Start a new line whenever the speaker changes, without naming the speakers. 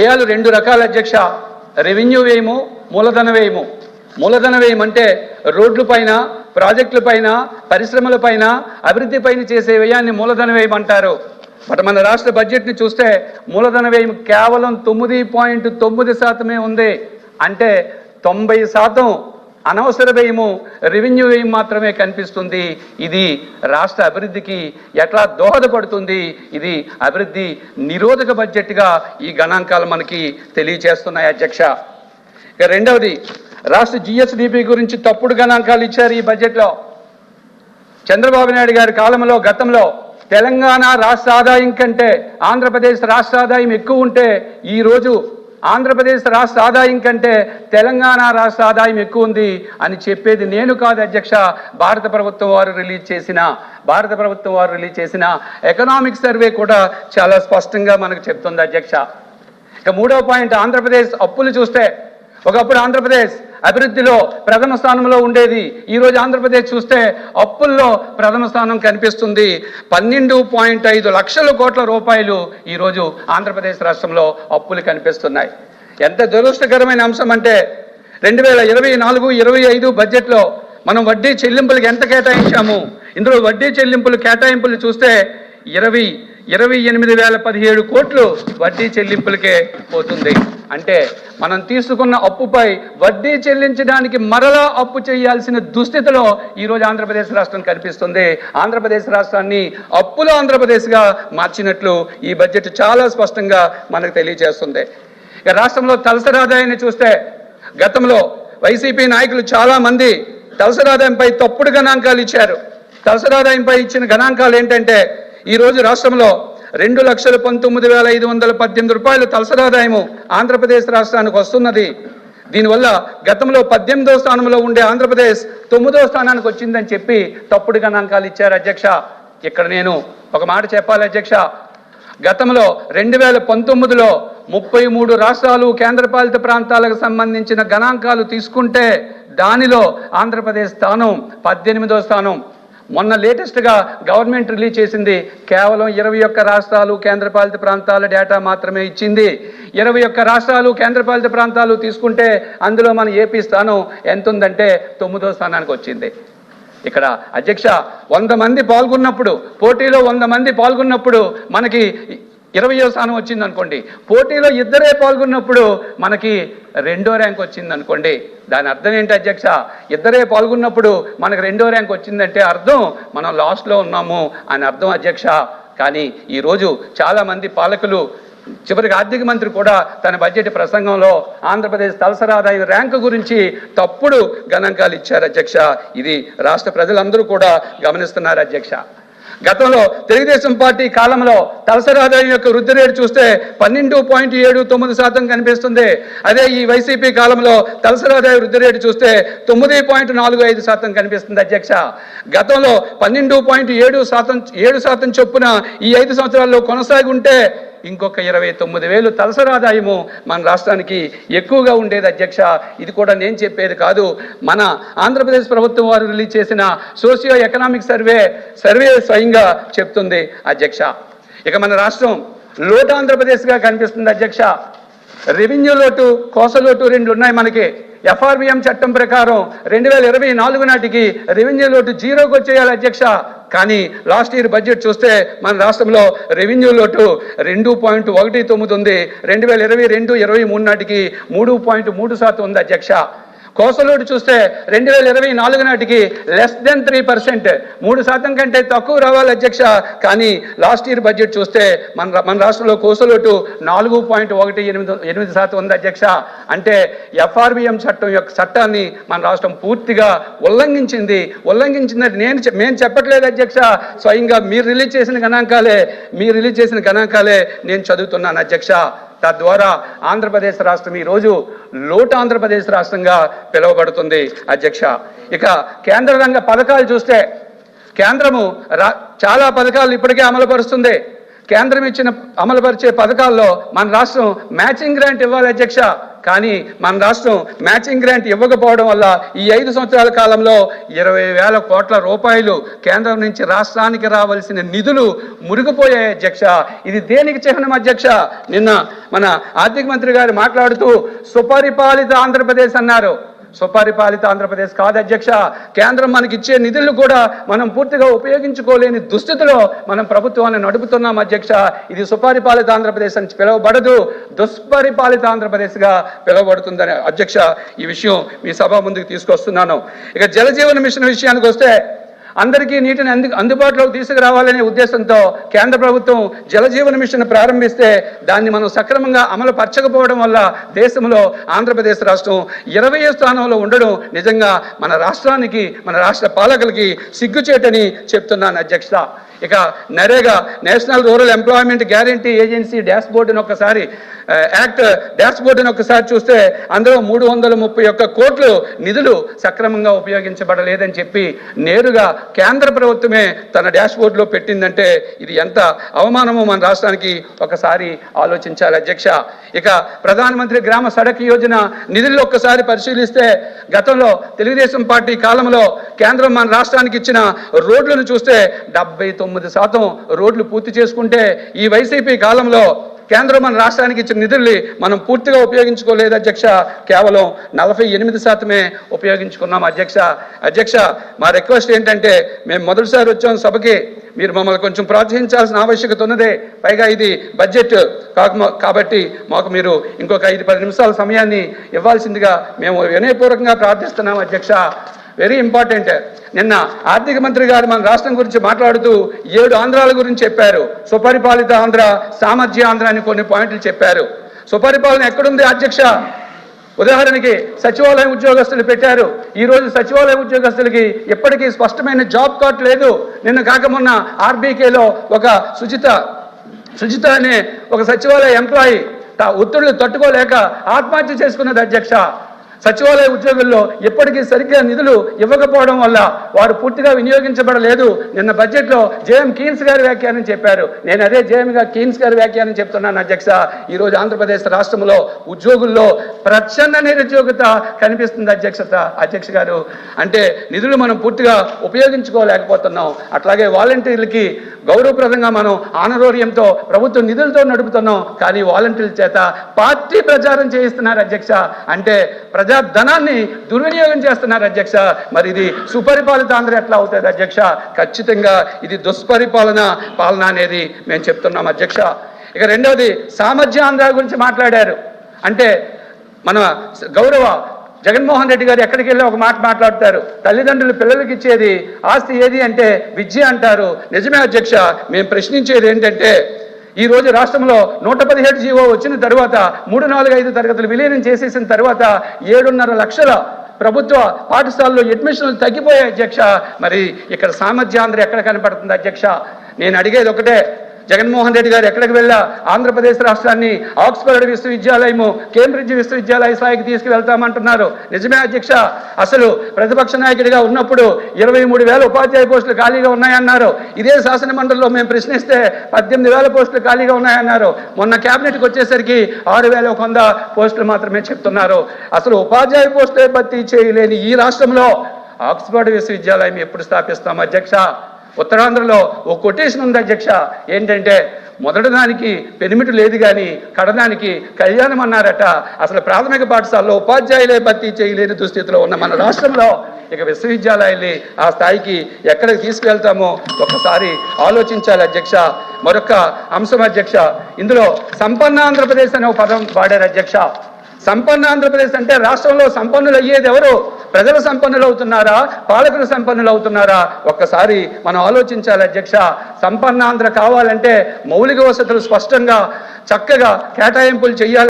వ్యయాలు రెండు రకాల అధ్యక్ష. రెవెన్యూ వ్యయము మూలధన వ్యయము మూలధన వ్యయం అంటే రోడ్ల పైన ప్రాజెక్టుల పైన పరిశ్రమల పైన అభివృద్ధి పైన చేసే వ్యయాన్ని మూలధన వ్యయం అంటారు బట్ మన రాష్ట్ర బడ్జెట్ని చూస్తే మూలధన వ్యయం కేవలం తొమ్మిది పాయింట్ తొమ్మిది శాతమే ఉంది. అంటే తొంభై శాతం అనవసర వ్యయము రెవెన్యూ వ్యయం మాత్రమే కనిపిస్తుంది. ఇది రాష్ట్ర అభివృద్ధికి ఎట్లా దోహదపడుతుంది? ఇది అభివృద్ధి నిరోధక బడ్జెట్గా ఈ గణాంకాలు మనకి తెలియచేస్తున్నాయి అధ్యక్ష. ఇక రెండవది రాష్ట్ర జిఎస్డిపి గురించి తప్పుడు గణాంకాలు ఇచ్చారు ఈ బడ్జెట్లో చంద్రబాబు నాయుడు గారి కాలంలో గతంలో తెలంగాణ రాష్ట్ర ఆదాయం కంటే ఆంధ్రప్రదేశ్ రాష్ట్ర ఆదాయం ఎక్కువ ఉంటే ఈరోజు ఆంధ్రప్రదేశ్ రాష్ట్ర ఆదాయం కంటే తెలంగాణ రాష్ట్ర ఆదాయం ఎక్కువ ఉంది అని చెప్పేది నేను కాదు అధ్యక్ష. భారత ప్రభుత్వం వారు రిలీజ్ చేసిన భారత ప్రభుత్వం వారు రిలీజ్ చేసిన ఎకనామిక్ సర్వే కూడా చాలా స్పష్టంగా మనకు చెప్తుంది అధ్యక్ష. ఇక మూడవ పాయింట్ ఆంధ్రప్రదేశ్ అప్పులు చూస్తే ఒకప్పుడు ఆంధ్రప్రదేశ్ అభివృద్ధిలో ప్రథమ స్థానంలో ఉండేది. ఈరోజు ఆంధ్రప్రదేశ్ చూస్తే అప్పుల్లో ప్రథమ స్థానం కనిపిస్తుంది. పన్నెండు పాయింట్ ఐదు లక్షల కోట్ల రూపాయలు ఈరోజు ఆంధ్రప్రదేశ్ రాష్ట్రంలో అప్పులు కనిపిస్తున్నాయి. ఎంత దురదృష్టకరమైన అంశం అంటే రెండు వేల ఇరవై నాలుగు ఇరవై ఐదు బడ్జెట్లో మనం వడ్డీ చెల్లింపులకు ఎంత కేటాయించాము? ఇందులో వడ్డీ చెల్లింపులు కేటాయింపులు చూస్తే ఇరవై ఇరవై ఎనిమిది వేల పదిహేడు కోట్లు వడ్డీ చెల్లింపులకే పోతుంది. అంటే మనం తీసుకున్న అప్పుపై వడ్డీ చెల్లించడానికి మరలా అప్పు చేయాల్సిన దుస్థితిలో ఈరోజు ఆంధ్రప్రదేశ్ రాష్ట్రం కనిపిస్తుంది. ఆంధ్రప్రదేశ్ రాష్ట్రాన్ని అప్పుల ఆంధ్రప్రదేశ్గా మార్చినట్లు ఈ బడ్జెట్ చాలా స్పష్టంగా మనకు తెలియజేస్తుంది. ఇక రాష్ట్రంలో తలసరి ఆదాయాన్ని చూస్తే గతంలో వైసీపీ నాయకులు చాలామంది తలసరి ఆదాయంపై తప్పుడు గణాంకాలు ఇచ్చారు. తలసరి ఆదాయంపై ఇచ్చిన గణాంకాలు ఏంటంటే ఈ రోజు రాష్ట్రంలో రెండు లక్షల పంతొమ్మిది వేల ఐదు వందల పద్దెనిమిది రూపాయలు తలసరాదాయము ఆంధ్రప్రదేశ్ రాష్ట్రానికి వస్తున్నది. దీనివల్ల గతంలో పద్దెనిమిదో స్థానంలో ఉండే ఆంధ్రప్రదేశ్ తొమ్మిదో స్థానానికి వచ్చిందని చెప్పి తప్పుడు గణాంకాలు ఇచ్చారు అధ్యక్ష. ఇక్కడ నేను ఒక మాట చెప్పాలి అధ్యక్ష. గతంలో రెండు వేల పంతొమ్మిదిలో ముప్పై మూడు రాష్ట్రాలు కేంద్రపాలిత ప్రాంతాలకు సంబంధించిన గణాంకాలు తీసుకుంటే దానిలో ఆంధ్రప్రదేశ్ స్థానం పద్దెనిమిదో స్థానం మొన్న లేటెస్ట్గా గవర్నమెంట్ రిలీజ్ చేసింది. కేవలం ఇరవై ఒక్క రాష్ట్రాలు కేంద్రపాలిత ప్రాంతాల డేటా మాత్రమే ఇచ్చింది. ఇరవై ఒక్క రాష్ట్రాలు కేంద్రపాలిత ప్రాంతాలు తీసుకుంటే అందులో మన ఏపీ స్థానం ఎంత ఉందంటే తొమ్మిదో స్థానానికి వచ్చింది. ఇక్కడ అధ్యక్ష వంద మంది పాల్గొన్నప్పుడు పోటీలో వంద మంది పాల్గొన్నప్పుడు మనకి ఇరవయో స్థానం వచ్చింది అనుకోండి పోటీలో ఇద్దరే పాల్గొన్నప్పుడు మనకి రెండో ర్యాంక్ వచ్చింది అనుకోండి దాని అర్థం ఏంటి అధ్యక్ష? ఇద్దరే పాల్గొన్నప్పుడు మనకు రెండో ర్యాంక్ వచ్చిందంటే అర్థం మనం లాస్ట్లో ఉన్నాము అని అర్థం అధ్యక్ష. కానీ ఈరోజు చాలామంది పాలకులు చివరికి ఆర్థిక మంత్రి కూడా తన బడ్జెట్ ప్రసంగంలో ఆంధ్రప్రదేశ్ తలసరాదాయ ర్యాంకు గురించి తప్పుడు గణాంకాలు ఇచ్చారు అధ్యక్ష. ఇది రాష్ట్ర ప్రజలందరూ కూడా గమనిస్తున్నారు అధ్యక్ష. గతంలో తెలుగుదేశం పార్టీ కాలంలో తలసరి ఆదాయం యొక్క వృద్ధి రేటు చూస్తే పన్నెండు పాయింట్ ఏడు తొమ్మిది శాతం కనిపిస్తుంది. అదే ఈ వైసీపీ కాలంలో తలసరి ఆదాయ వృద్ధి రేటు చూస్తే తొమ్మిది పాయింట్ నాలుగు ఐదు శాతం కనిపిస్తుంది అధ్యక్ష. గతంలో పన్నెండు పాయింట్ ఏడు శాతం ఏడు శాతం చొప్పున ఈ ఐదు సంవత్సరాల్లో కొనసాగి ఉంటే ఇంకొక ఇరవై తొమ్మిది వేలు తలసరాదాయము మన రాష్ట్రానికి ఎక్కువగా ఉండేది అధ్యక్ష. ఇది కూడా నేను చెప్పేది కాదు. మన ఆంధ్రప్రదేశ్ ప్రభుత్వం వారు రిలీజ్ చేసిన సోషియో ఎకనామిక్ సర్వే సర్వే స్వయంగా చెప్తుంది అధ్యక్ష. ఇక మన రాష్ట్రం లోటు ఆంధ్రప్రదేశ్గా కనిపిస్తుంది అధ్యక్ష. రెవెన్యూ లోటు కోస లోటు రెండు ఉన్నాయి మనకి. ఎఫ్ఆర్బిఎం చట్టం ప్రకారం రెండు వేల ఇరవై నాలుగు నాటికి రెవెన్యూ లోటు జీరోకి వచ్చేయాలి అధ్యక్ష. కానీ లాస్ట్ ఇయర్ బడ్జెట్ చూస్తే మన రాష్ట్రంలో రెవెన్యూ లోటు రెండు పాయింట్ ఒకటి తొమ్మిది ఉంది. రెండు వేల ఇరవై రెండు ఇరవై మూడు నాటికి మూడు పాయింట్ మూడు శాతం ఉంది అధ్యక్ష. కోసలోటు చూస్తే రెండు వేల ఇరవై నాలుగు నాటికి లెస్ దెన్ త్రీ పర్సెంట్ మూడు శాతం కంటే తక్కువ రావాలి అధ్యక్ష. కానీ లాస్ట్ ఇయర్ బడ్జెట్ చూస్తే మన రా- మన రాష్ట్రంలో కోసలోటు నాలుగు పాయింట్ ఒకటి ఎనిమిది ఎనిమిది శాతం ఉంది అధ్యక్ష. అంటే ఎఫ్ఆర్బిఎం చట్టం యొక్క చట్టాన్ని మన రాష్ట్రం పూర్తిగా ఉల్లంఘించింది. ఉల్లంఘించిందని నేను మేము చెప్పట్లేదు అధ్యక్ష. స్వయంగా మీరు రిలీజ్ చేసిన గణాంకాలే మీరు రిలీజ్ చేసిన గణాంకాలే నేను చదువుతున్నాను అధ్యక్ష. తద్వారా ఆంధ్రప్రదేశ్ రాష్ట్రం ఈరోజు లోటు ఆంధ్రప్రదేశ్ రాష్ట్రంగా పిలువబడుతుంది. అధ్యక్ష ఇక కేంద్ర రంగ పథకాలు చూస్తే కేంద్రము రా చాలా పథకాలు ఇప్పటికే అమలుపరుస్తుంది. కేంద్రం ఇచ్చిన అమలుపరిచే పథకాల్లో మన రాష్ట్రం మ్యాచింగ్ గ్రాంట్ ఇవ్వాలి అధ్యక్ష. కానీ మన రాష్ట్రం మ్యాచింగ్ గ్రాంట్ ఇవ్వకపోవడం వల్ల ఈ ఐదు సంవత్సరాల కాలంలో ఇరవై వేల కోట్ల రూపాయలు కేంద్రం నుంచి రాష్ట్రానికి రావాల్సిన నిధులు మురిగిపోయాయి అధ్యక్ష. ఇది దేనికి చిహ్నం అధ్యక్ష? నిన్న మన ఆర్థిక మంత్రి గారు మాట్లాడుతూ సుపరిపాలిత ఆంధ్రప్రదేశ్ అన్నారు. సుపరిపాలిత ఆంధ్రప్రదేశ్ కాదు అధ్యక్ష. కేంద్రం మనకి ఇచ్చే నిధులు కూడా మనం పూర్తిగా ఉపయోగించుకోలేని దుస్థితిలో మనం ప్రభుత్వాన్ని నడుపుతున్నాం అధ్యక్ష. ఇది సుపరిపాలిత ఆంధ్రప్రదేశ్ అని పిలువబడదు. దుష్పరిపాలిత ఆంధ్రప్రదేశ్గా పిలువబడుతుందని అధ్యక్ష ఈ విషయం మీ సభ ముందుకు తీసుకొస్తున్నాను. ఇక జలజీవన మిషన్ విషయానికి వస్తే అందరికీ నీటిని అందు అందుబాటులోకి తీసుకురావాలనే ఉద్దేశంతో కేంద్ర ప్రభుత్వం జలజీవన మిషన్ ప్రారంభిస్తే దాన్ని మనం సక్రమంగా అమలు పరచకపోవడం వల్ల దేశంలో ఆంధ్రప్రదేశ్ రాష్ట్రం ఇరవై స్థానంలో ఉండడం నిజంగా మన రాష్ట్రానికి మన రాష్ట్ర పాలకులకి సిగ్గుచేటని చెప్తున్నాను అధ్యక్ష. ఇక NREGA national rural employment guarantee agency dash బోర్డుని ఒక్కసారి యాక్ట్ డాష్ బోర్డుని ఒక్కసారి చూస్తే అందులో మూడు వందల ముప్పై ఒక్క కోట్లు నిధులు సక్రమంగా ఉపయోగించబడలేదని చెప్పి నేరుగా కేంద్ర ప్రభుత్వమే తన డాష్ బోర్డులో పెట్టిందంటే ఇది ఎంత అవమానమో మన రాష్ట్రానికి ఒకసారి ఆలోచించాలి అధ్యక్ష. ఇక ప్రధానమంత్రి గ్రామ సడక్ యోజన నిధులు ఒక్కసారి పరిశీలిస్తే గతంలో తెలుగుదేశం పార్టీ కాలంలో కేంద్రం మన రాష్ట్రానికి ఇచ్చిన రోడ్లను చూస్తే డెబ్బై తొమ్మిది శాతం రోడ్లు పూర్తి చేసుకుంటే ఈ వైసీపీ కాలంలో కేంద్రం మన రాష్ట్రానికి ఇచ్చిన నిధుల్ని మనం పూర్తిగా ఉపయోగించుకోలేదు అధ్యక్ష. కేవలం నలభై ఎనిమిది శాతమే ఉపయోగించుకున్నాం అధ్యక్ష. అధ్యక్ష మా రిక్వెస్ట్ ఏంటంటే మేము మొదటిసారి వచ్చాం సభకి. మీరు మమ్మల్ని కొంచెం ప్రోత్సహించాల్సిన ఆవశ్యకత ఉన్నదే. పైగా ఇది బడ్జెట్ కాక కాబట్టి మాకు మీరు ఇంకొక ఐదు పది నిమిషాల సమయాన్ని ఇవ్వాల్సిందిగా మేము వినయపూర్వకంగా ప్రార్థిస్తున్నాం అధ్యక్ష. వెరీ ఇంపార్టెంట్ నిన్న ఆర్థిక మంత్రి గారు మన రాష్ట్రం గురించి మాట్లాడుతూ ఏడు ఆంధ్రాల గురించి చెప్పారు. సుపరిపాలిత ఆంధ్ర సామర్థ్య ఆంధ్ర అని కొన్ని పాయింట్లు చెప్పారు. సుపరిపాలన ఎక్కడుంది అధ్యక్ష? ఉదాహరణకి సచివాలయం ఉద్యోగస్తులు పెట్టారు. ఈరోజు సచివాలయ ఉద్యోగస్తులకి ఇప్పటికీ స్పష్టమైన జాబ్ కార్డ్ లేదు. నిన్న కాకమున్న ఆర్బీకేలో ఒక సుజిత సుజిత అనే ఒక సచివాలయ ఎంప్లాయీ ఒత్తిళ్ళు తట్టుకోలేక ఆత్మహత్య చేసుకున్నది అధ్యక్ష. సచివాలయ ఉద్యోగుల్లో ఇప్పటికీ సరిగ్గా నిధులు ఇవ్వకపోవడం వల్ల వారు పూర్తిగా వినియోగించబడలేదు. నిన్న బడ్జెట్లో జేఎం కీన్స్ గారి వ్యాఖ్యానం చెప్పారు. నేను అదే జేఎం కీన్స్ గారి వ్యాఖ్యానం చెప్తున్నాను అధ్యక్ష. ఈ రోజు ఆంధ్రప్రదేశ్ రాష్ట్రంలో ఉద్యోగుల్లో ప్రచ్ఛన్న నిరుద్యోగత కనిపిస్తుంది అధ్యక్షత అధ్యక్ష గారు అంటే నిధులు మనం పూర్తిగా ఉపయోగించుకోలేకపోతున్నాం. అట్లాగే వాలంటీర్లకి గౌరవప్రదంగా మనం ఆనరోర్యంతో ప్రభుత్వం నిధులతో నడుపుతున్నాం. కానీ వాలంటీర్ల చేత పార్టీ ప్రచారం చేయిస్తున్నారు అధ్యక్ష. అంటే ప్రజా ప్రజాధనాన్ని దుర్వినియోగం చేస్తున్నారు అధ్యక్ష. మరి ఇది సుపరిపాలిత ఆంధ్ర ఎట్లా అవుతుంది అధ్యక్ష? ఖచ్చితంగా ఇది దుష్పరిపాలన పాలన అనేది మేము చెప్తున్నాం అధ్యక్ష. ఇక రెండవది సామర్థ్య ఆంధ్ర గురించి మాట్లాడారు. అంటే మన గౌరవ జగన్మోహన్ రెడ్డి గారు ఎక్కడికి వెళ్ళి ఒక మాట మాట్లాడతారు? తల్లిదండ్రులు పిల్లలకి ఇచ్చేది ఆస్తి ఏది అంటే విద్య అంటారు. నిజమే అధ్యక్ష. మేము ప్రశ్నించేది ఏంటంటే ఈ రోజు రాష్ట్రంలో నూట పదిహేడు జీవో వచ్చిన తర్వాత మూడు నాలుగు ఐదు తరగతులు విలీనం చేసేసిన తర్వాత ఏడున్నర లక్షల ప్రభుత్వ పాఠశాలలో అడ్మిషన్లు తగ్గిపోయాయి అధ్యక్ష. మరి ఇక్కడ సామర్థ్యాంధ్ర ఎక్కడ కనపడుతుంది అధ్యక్ష? నేను అడిగేది ఒకటే జగన్మోహన్ రెడ్డి గారు ఎక్కడికి వెళ్ళా? ఆంధ్రప్రదేశ్ రాష్ట్రాన్ని ఆక్స్ఫర్డ్ విశ్వవిద్యాలయము కేంబ్రిడ్జ్ విశ్వవిద్యాలయ స్థాయికి తీసుకువెళ్తామంటున్నారు. నిజమే అధ్యక్ష అసలు ప్రతిపక్ష నాయకుడిగా ఉన్నప్పుడు ఇరవై మూడు వేల ఉపాధ్యాయ పోస్టులు ఖాళీగా ఉన్నాయన్నారు. ఇదే శాసన మండలిలో మేము ప్రశ్నిస్తే పద్దెనిమిది వేల పోస్టులు ఖాళీగా ఉన్నాయన్నారు. మొన్న కేబినెట్కి వచ్చేసరికి ఆరు వేల ఒక వంద పోస్టులు మాత్రమే చెప్తున్నారు. అసలు ఉపాధ్యాయ పోస్టులే భర్తీ చేయలేని ఈ రాష్ట్రంలో ఆక్స్ఫర్డ్ విశ్వవిద్యాలయం ఎప్పుడు స్థాపిస్తాం అధ్యక్ష? ఉత్తరాంధ్రలో ఓ కొటేషన్ ఉంది అధ్యక్ష. ఏంటంటే మొదటిదానికి పెనిమిటి లేదు కానీ కడదానికి కళ్యాణం అన్నారట. అసలు ప్రాథమిక పాఠశాలలో ఉపాధ్యాయులే భర్తీ చేయలేని దుస్థితిలో ఉన్న మన రాష్ట్రంలో ఇక విశ్వవిద్యాలయాల్ని ఆ స్థాయికి ఎక్కడికి తీసుకెళ్తామో ఒకసారి ఆలోచించాలి అధ్యక్ష. మరొక అంశం అధ్యక్ష. ఇందులో సంపన్న ఆంధ్రప్రదేశ్ అనే ఒక పదం వాడారు అధ్యక్ష. సంపన్న ఆంధ్రప్రదేశ్ అంటే రాష్ట్రంలో సంపన్నులు అయ్యేది ఎవరు? ప్రజలు సంపన్నులు అవుతున్నారా పాలకులు సంపన్నులు అవుతున్నారా ఒక్కసారి మనం ఆలోచించాలి అధ్యక్ష. సంపన్న ఆంధ్ర కావాలంటే మౌలిక వసతులు స్పష్టంగా చక్కగా కేటాయింపులు చేయాలి.